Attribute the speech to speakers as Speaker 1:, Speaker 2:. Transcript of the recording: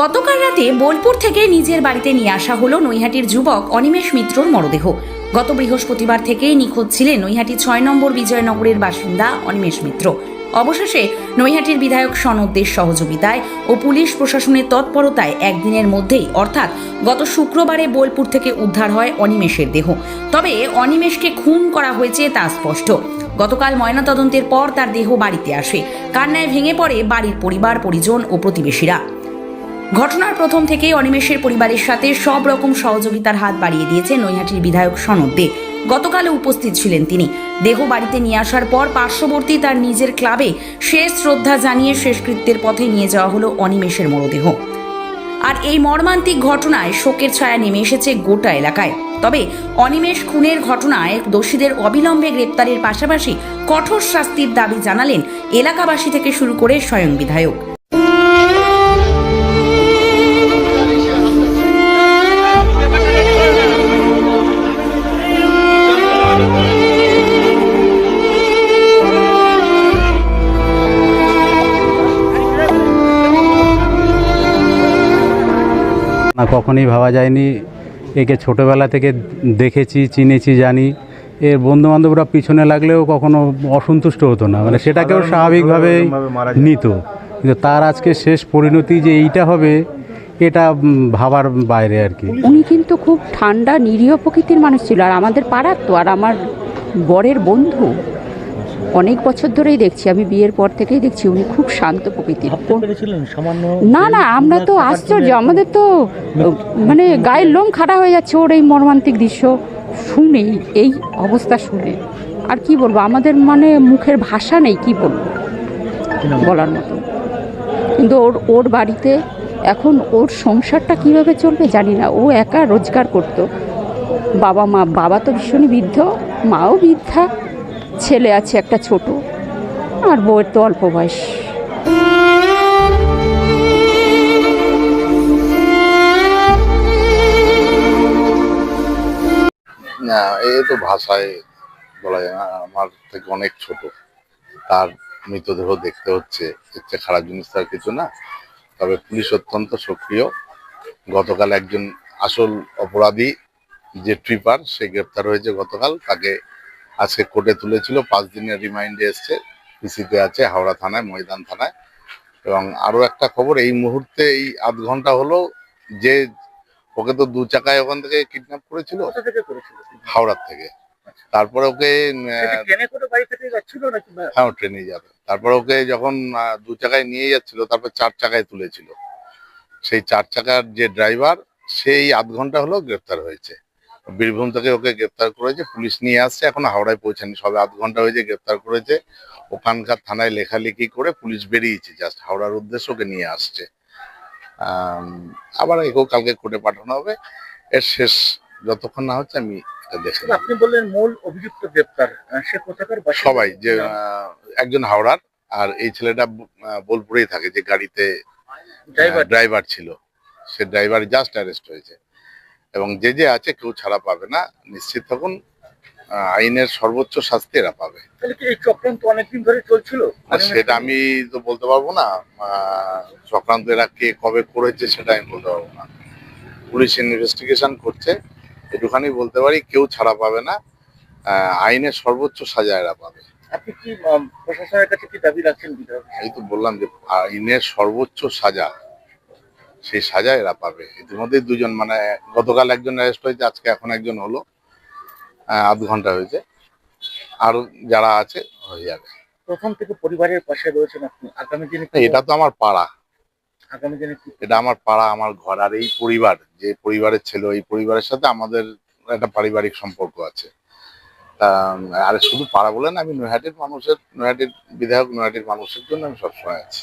Speaker 1: গতকাল রাতে বোলপুর থেকে নিজের বাড়িতে নিয়ে আসা হলো নৈহাটির যুবক অনিমেষ মিত্রর মরদেহ। গত বৃহস্পতিবার থেকেই নিখোঁজ ছিলেন নৈহাটি ছয় নম্বর বিজয়নগরের বাসিন্দা অনিমেষ মিত্র। অবশেষে নৈহাটির বিধায়ক সনদদের সহযোগিতায় ও পুলিশ প্রশাসনের তৎপরতায় একদিনের মধ্যেই, অর্থাৎ গত শুক্রবারে বোলপুর থেকে উদ্ধার হয় অনিমেষের দেহ। তবে অনিমেষকে খুন করা হয়েছে তা স্পষ্ট। গতকাল ময়নাতদন্তের পর তার দেহ বাড়িতে আসে। কান্নায় ভেঙে পড়ে বাড়ির পরিবার, পরিজন ও প্রতিবেশীরা। ঘটনার প্রথম থেকেই অনিমেষের পরিবারের সাথে সব রকম সহযোগিতার হাত বাড়িয়ে দিয়েছে নৈহাটির বিধায়ক সনদ দে। গতকালও উপস্থিত ছিলেন তিনি। দেহ বাড়িতে নিয়ে আসার পর পার্শ্ববর্তী তার নিজের ক্লাবে শেষ শ্রদ্ধা জানিয়ে শেষকৃত্যের পথে নিয়ে যাওয়া হলো অনিমেষের মরদেহ। আর এই মর্মান্তিক ঘটনায় শোকের ছায়া নেমে এসেছে গোটা এলাকায়। তবে অনিমেষ খুনের ঘটনায় দোষীদের অবিলম্বে গ্রেপ্তারের পাশাপাশি কঠোর শাস্তির দাবি জানালেন এলাকাবাসী থেকে শুরু করে স্বয়ং বিধায়ক।
Speaker 2: কখনোই ভাবা যায়নি। একে ছোটোবেলা থেকে দেখেছি চিনেছি জানি। এর বন্ধু বান্ধবরা পিছনে লাগলেও কখনো অসন্তুষ্ট হতো না। মানে সেটাকেও স্বাভাবিকভাবে নিত। কিন্তু তার আজকে শেষ পরিণতি যে এইটা হবে এটা ভাবার বাইরে আর কি।
Speaker 3: উনি কিন্তু খুব ঠান্ডা নিরীহ প্রকৃতির মানুষ ছিল। আর আমাদের পাড়ার তো আর আমার বরের বন্ধু। অনেক বছর ধরেই দেখছি আমি বিয়ের পর থেকেই দেখছি উনি খুব শান্ত প্রকৃতির। না না আমরা তো আশ্চর্য আমাদের তো মানে গায়ের লোম খাড়া হয়ে যাচ্ছে ওর এই মর্মান্তিক দৃশ্য। শুনে এই অবস্থা শুনে। আর কি বলব আমাদের মানে মুখের ভাষা নেই কি বলব? বলার মতো। কিন্তু ওর ওর বাড়িতে এখন ওর সংসারটা কীভাবে চলবে জানি না। ও একা রোজগার করত। বাবা মা বাবা তো ভীষণই বৃদ্ধ মাও বৃদ্ধা। ছেলে আছে, একটা ছোট। আর বউয়ের তো অল্প বয়স।
Speaker 4: না, এ তো ভাষায় বলা যায় না, আমার থেকে অনেক ছোট। তার মৃতদেহ দেখতে হচ্ছে হচ্ছে খারাপ জিনিস তার কিছু না। তবে পুলিশ অত্যন্ত সক্রিয়। গতকাল একজন আসল অপরাধী যে ট্রিপার, সে গ্রেপ্তার হয়েছে গতকাল, তাকে আজকে কোর্টে তুলেছিল পাঁচ দিনের রিমাইন্ডে এসছে পিসিতে আছে হাওড়া থানায় ময়দান থানায়। এবং আরও একটা খবর এই মুহূর্তে এই আধ ঘণ্টা হলো যে ওকে তো দু চাকায় ওখান থেকে কিডন্যাপ করেছিল? হাওড়ার থেকে। তারপরে ওকে হ্যাঁ ট্রেনে যাবে। তারপরে ওকে যখন দু চাকায় নিয়ে যাচ্ছিল তারপর চার চাকায় তুলেছিল। সেই চার চাকার যে ড্রাইভার সেই আধ ঘণ্টা হলো গ্রেফতার হয়েছে। বীরভূম থেকে ওকে গ্রেপ্তার করেছে পুলিশ নিয়ে আসছে এখন হাওড়ায় পৌঁছানি সবে আধ ঘণ্টা হয়েছে গ্রেপ্তার করেছে। ওখানকার থানায় লেখালেখি করে পুলিশ বেরিয়েছে জাস্ট হাওড়ার উদ্দেশ্যে ওকে নিয়ে আসছে। আবার একেও কালকে কোর্টে পাঠানো হবে। এর শেষ যতক্ষণ না হচ্ছে আমি
Speaker 5: আপনি বললেন মূল অভিযুক্ত গ্রেপ্তার সে কোথাকার
Speaker 4: সবাই যে একজন হাওড়ার আর এই ছেলেটা বোলপুরেই থাকে যে গাড়িতে
Speaker 5: ড্রাইভার
Speaker 4: ড্রাইভার ছিল। সে ড্রাইভার জাস্ট অ্যারেস্ট হয়েছে। এবং যে যে আছে কেউ ছাড়া পাবে না নিশ্চিত থাকুন আইনের সর্বোচ্চ শাস্তি এরা পাবে।
Speaker 5: তাহলে কি এই চক্রান্ত অনেকদিন ধরে চলছিল?
Speaker 4: আর সেটা আমি তো বলতে পারব না। চক্রান্ত এরা কে কবে করেছে সেটা আমি বলতে পারব না। পুলিশ ইনভেস্টিগেশন করছে এটুখানি বলতে পারি কেউ ছাড়া পাবে না। আইনের সর্বোচ্চ সাজা এরা পাবে।
Speaker 5: আপনি কি প্রশাসনের কাছে কি দাবি রাখছেন বিধায়ক
Speaker 4: এই তো বললাম যে আইনের সর্বোচ্চ সাজা। সেই সাজা এরা পাবে। ইতিমধ্যে দুজন মানে গতকাল একজন অ্যারেস্ট হয়েছে আজকে এখন একজন হলো। আধ ঘণ্টা হয়েছে। আর যারা আছে হয়ে যাবে।
Speaker 5: প্রথম থেকে পরিবারের পাশে রয়েছেন আপনি। আগামী দিনে
Speaker 4: এটা তো আমার পাড়া।
Speaker 5: আগামী দিনে
Speaker 4: এটা আমার পাড়া আমার ঘর। আর এই পরিবার যে পরিবারের ছিল এই পরিবারের সাথে আমাদের একটা পারিবারিক সম্পর্ক আছে। আর শুধু পাড়া বলেন আমি নৈহাটির মানুষের নৈহাটির বিধায়ক নৈহাটির মানুষের জন্য আমি সবসময় আছি।